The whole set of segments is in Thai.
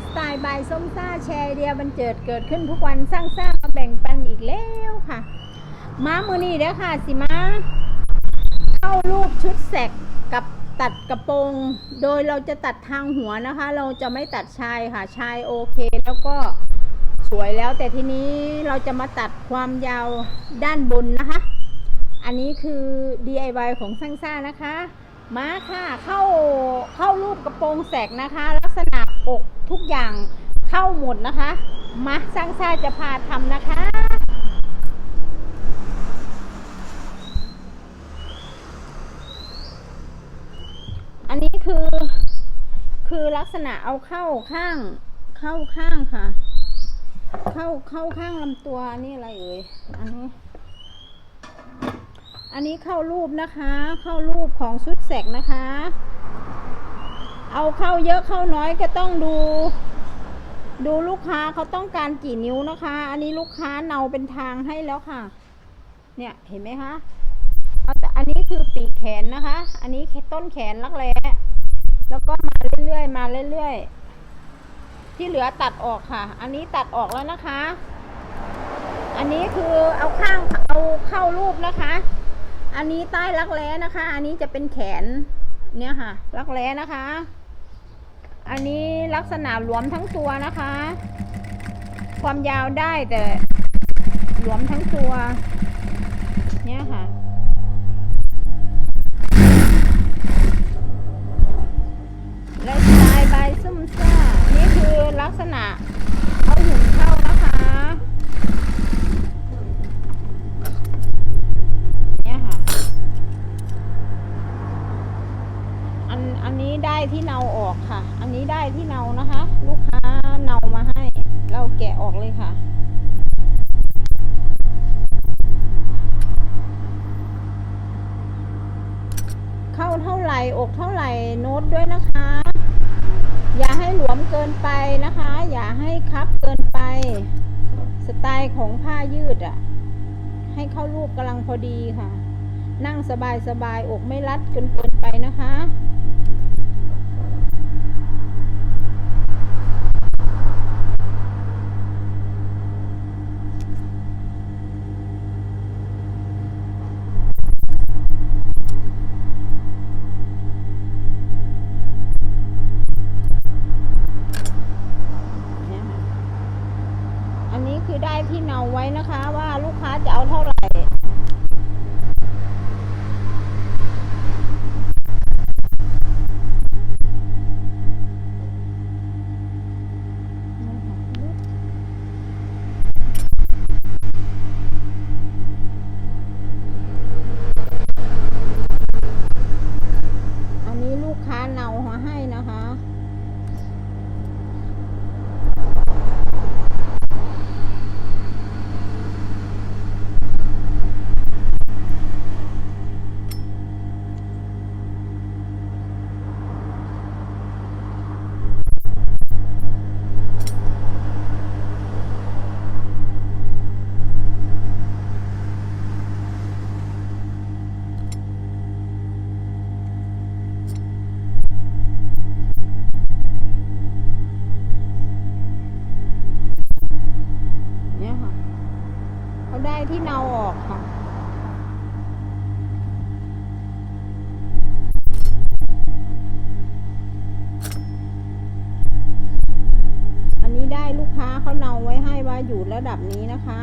ฟ์สไตล์บายส้มซ่าแชร์เดียบันเจิดเกิดขึ้นทุกวันสร้างสร้างมาแบ่งปันอีกแล้วค่ะ ม้ามือนี้เด้อค่ะ สิมาเข้ารูปชุดแสกกับตัดกระโปรง โดยเราจะตัดทางหัวนะคะ เราจะไม่ตัดชายค่ะ ชายโอเค แล้วก็สวยแล้วแต่ทีนี้เราจะมาตัดความยาวด้านบนนะคะ อันนี้คือ DIY ของสร้างซ่านะคะมาค่ะเข้าเข้ารูปกระโปรงแสกนะคะ ลักษณะอก ทุกอย่างเข้าหมดนะคะ มาสร้างซ่าจะพาทำนะคะ อันนี้คือ คือลักษณะเอาเข้าข้าง เข้าข้างค่ะ เข้าเข้าข้างลำตัวนี่อะไรเอ่ย อันนี้อันนี้เข้ารูปนะคะ เข้ารูปของชุดแสกนะคะ เอาเข้าเยอะเข้าน้อยก็ต้องดู ดูลูกค้าเขาต้องการกี่นิ้วนะคะ อันนี้ลูกค้าเนาเป็นทางให้แล้วค่ะ เนี่ยเห็นไหมคะอาแต่อันนี้คือปีกแขนนะคะ อันนี้ต้นแขนลักแร้แล้วก็มาเรื่อยๆมาเรื่อยๆที่เหลือตัดออกค่ะ อันนี้ตัดออกแล้วนะคะ อันนี้คือเอาข้างเอาเข้ารูปนะคะ อันนี้ใต้รักแร้นะคะ อันนี้จะเป็นแขนเนี่ยค่ะ รักแร้นะคะ อันนี้ลักษณะหลวมทั้งตัวนะคะ ความยาวได้แต่หลวมทั้งตัว เลยค่ะ เข้าเท่าไหร่อกเท่าไหร่โน้ตด้วยนะคะ อย่าให้หลวมเกินไปนะคะ อย่าให้คับเกินไป สไตล์ของผ้ายืดอะ่ะ ให้เข้ารูปกำลังพอดีค่ะ นั่งสบายสบายอกไม่รัดเกินเกินไปนะคะ อยู่ระดับนี้นะคะ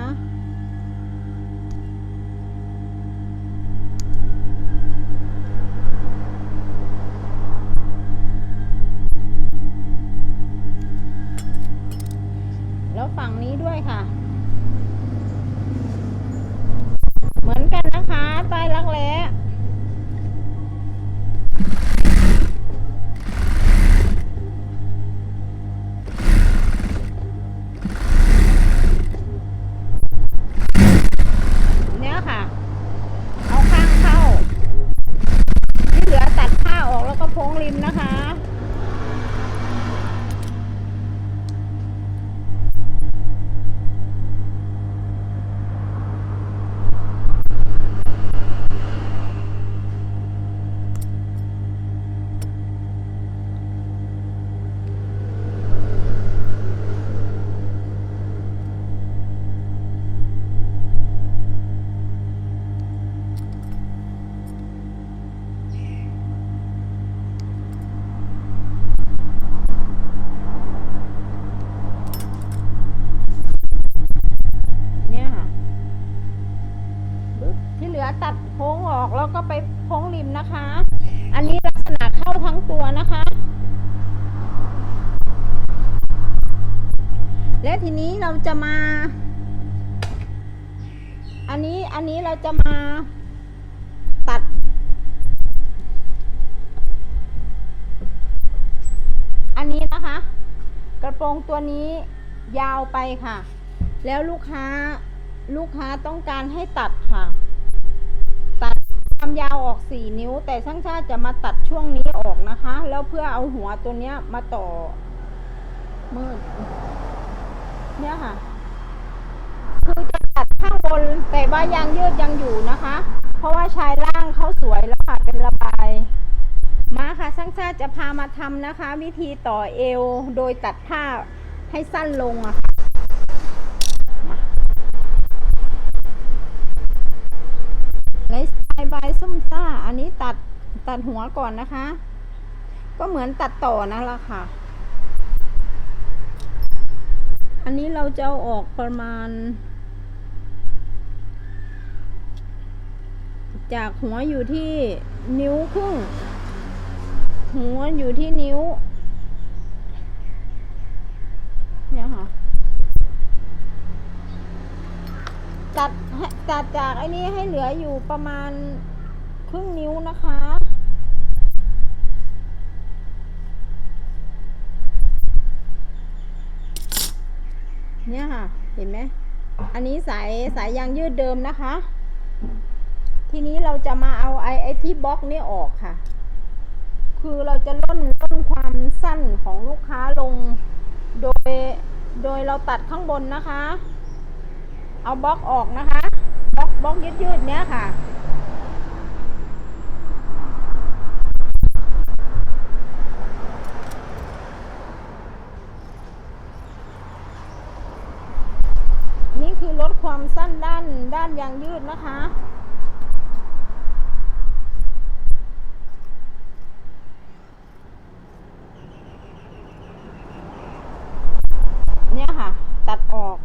ตัดโค้งออกแล้วก็ไปโค้งริมนะคะ อันนี้ลักษณะเข้าทั้งตัวนะคะ และทีนี้เราจะมา อันนี้อันนี้เราจะมาตัด อันนี้นะคะ กระโปรงตัวนี้ยาวไปค่ะ แล้วลูกค้าลูกค้าต้องการให้ตัดค่ะ ความยาวออกสี่นิ้ว แต่ช่างชาติจะมาตัดช่วงนี้ออกนะคะ แล้วเพื่อเอาหัวตัวเนี้ยมาต่อมืดเนี่ยค่ะ คือจะตัดข้างบนแต่ว่ายางยืดยังอยู่นะคะ เพราะว่าชายล่างเขาสวยแล้วค่ะเป็นระบาย มาค่ะช่างชาติจะพามาทำนะคะ วิธีต่อเอวโดยตัดผ้าให้สั้นลงอะค่ะมาไลฟ์สไตล์บายส้มซ่า อันนี้ ตัดตัดหัวก่อนนะคะ ก็เหมือนตัดต่อนั่นแหละค่ะ อันนี้เราจะเอาออกประมาณ จากหัวอยู่ที่นิ้วครึ่ง หัวอยู่ที่นิ้วเนี่ยค่ะตัดให้ตัดจากไอ้นี้ให้เหลืออยู่ประมาณ ครึ่งนิ้วนะคะ เนี่ยค่ะ เห็นไหม อันนี้สายสายยางยืดเดิมนะคะ ทีนี้เราจะมาเอาไอ้ไอที่บล็อกนี่ออกค่ะ คือเราจะล่นล่นความสั้นของลูกค้าลง โดย โดยเราตัดข้างบนนะคะ เอาบล็อกออกนะคะ บล็อกบล็อกยืดยืดๆเนี้ยค่ะ ยางยืดนะคะ เนี่ยค่ะ ตัดออก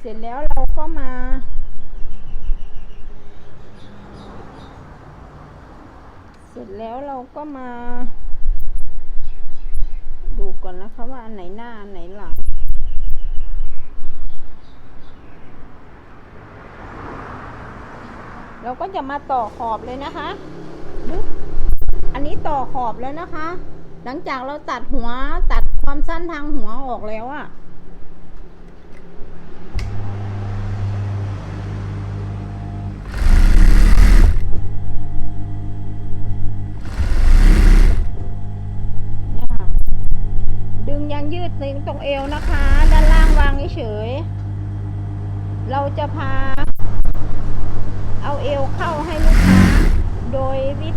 เสร็จแล้วเราก็มาเสร็จแล้วเราก็มา ดูก่อนนะคะว่าอันไหนหน้า อันไหนหลัง เราก็จะมาต่อขอบเลยนะคะ อันนี้ต่อขอบแล้วนะคะ หลังจากเราตัดหัวตัดความสั้นทางหัวออกแล้วอะนี่ยค่ะดึงยางยืดตรงเอวนะคะ ด้านล่างวางเฉย เราจะพา เอาเอวเข้าให้ลูกค้า โดยวิ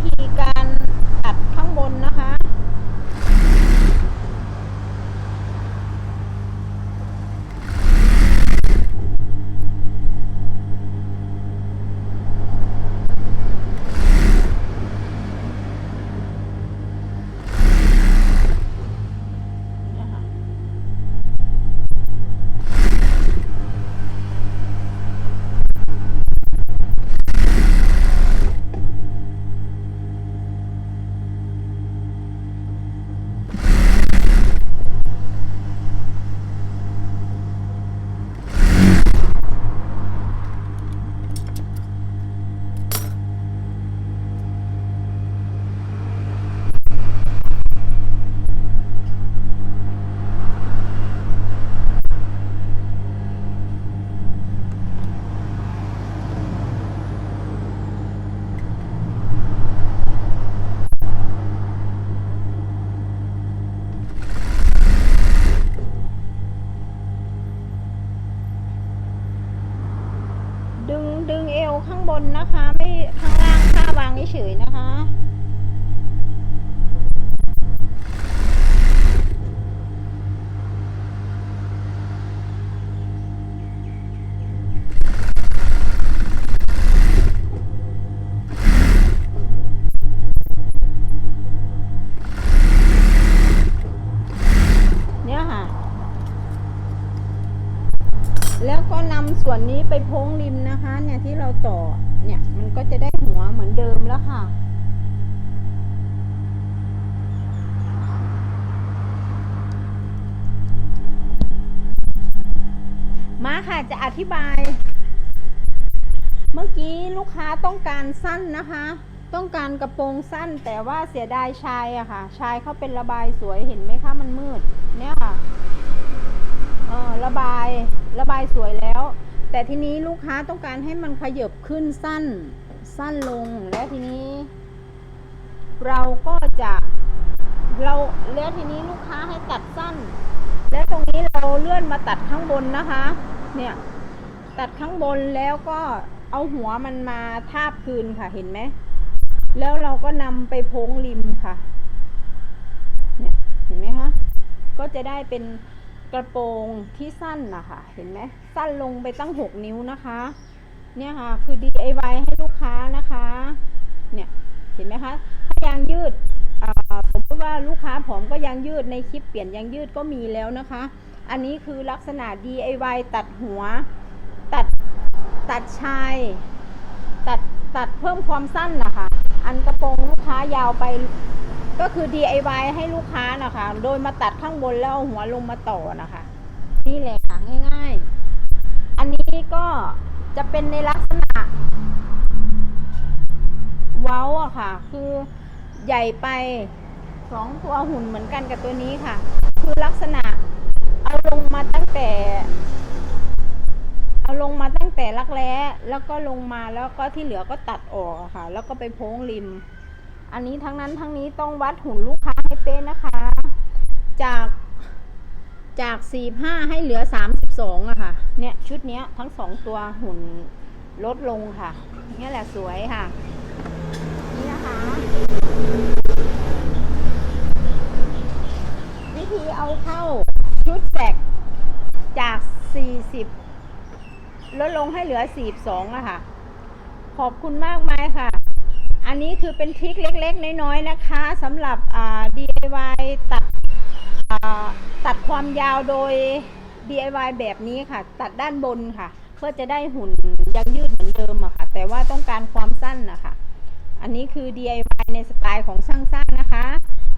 นี้ไปโพ้งริมนะคะ เนี่ยที่เราต่อเนี่ยมันก็จะได้หัวเหมือนเดิมแล้วค่ะมาค่ะจะอธิบาย เมื่อกี้ลูกค้าต้องการสั้นนะคะ ต้องการกระโปรงสั้น แต่ว่าเสียดายชายอะค่ะ ชายเขาเป็นระบายสวยเห็นไหมคะมันมืด เนี่ยค่ะเออระบายระบายสวยแล้ว แต่ทีนี้ลูกค้าต้องการให้มันขยับขึ้นสั้นสั้นลงแล้วทีนี้ เราก็จะเราแล้วทีนี้ลูกค้าให้ตัดสั้น แล้วตรงนี้เราเลื่อนมาตัดข้างบนนะคะ เนี่ย ตัดข้างบนแล้วก็เอาหัวมันมาทาบคืนค่ะเห็นไหมแล้วเราก็นำไปโพ้งริมค่ะ เนี่ยเห็นไหมคะก็จะได้เป็น กระโปรงที่สั้นนะคะเห็นไหมสั้นลงไปตั้งหกนิ้วนะคะ เนี่ยค่ะคือ DIY ให้ลูกค้านะคะ เนี่ยเห็นไหมคะถ้ายางยืดอ่าสมมติว่าลูกค้าผอมก็ยางยืดในคลิปเปลี่ยนยางยืดก็มีแล้วนะคะ อันนี้คือลักษณะ DIY ตัดหัว ตัดตัดชาย ตัดตัดเพิ่มความสั้นนะคะ อันกระโปรงลูกค้ายาวไป ก็คือ DIY ให้ลูกค้านะคะ โดยมาตัดข้างบนแล้วเอาหัวลงมาต่อนะคะ นี่แหละค่ะง่าย ๆ อันนี้ก็จะเป็นในลักษณะ เว้าอะค่ะ คือใหญ่ไปสองตัวหุ่นเหมือนกันกับตัวนี้ค่ะ คือลักษณะเอาลงมาตั้งแต่ เอาลงมาตั้งแต่รักแร้แล้วก็ลงมาแล้วก็ที่เหลือก็ตัดออกค่ะ แล้วก็ไปโพ้งริม อันนี้ทั้งนั้นทั้งนี้ต้องวัดหุ่นลูกค้าให้เป๊ะนะคะ จากจากสี่ห้าให้เหลือสามสิบสองอะค่ะ เนี่ยชุดเนี้ยทั้งสองตัวหุ่นลดลงค่ะ นี่แหละสวยค่ะ นี่นะคะ วิธีเอาเข้าชุดแสกจาก40ลดลงให้เหลือ42อะค่ะ ขอบคุณมากมายค่ะ อันนี้คือเป็นทริคเล็กๆ น้อยๆนะคะสำหรับ DIY ตัดตัดความยาวโดย DIY แบบนี้ค่ะ ตัดด้านบนค่ะ เพื่อจะได้หุ่นยังยืดเหมือนเดิมอะค่ะ แต่ว่าต้องการความสั้นนะคะอันนี้คือ DIY ในสไตล์ของช่างสร้างนะคะ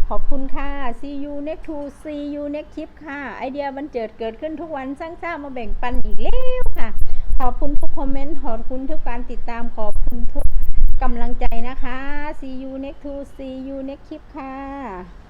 ขอบคุณค่ะ See you next to see you next clip ค่ะ ไอเดียบันเจิดเกิดขึ้นทุกวันสร้างสร้างมาแบ่งปันอีกแล้วค่ะ ขอบคุณทุกคอมเมนต์ ขอบคุณทุกการติดตาม ขอบคุณทุก กำลังใจนะคะ See you next to see you next clip ค่ะ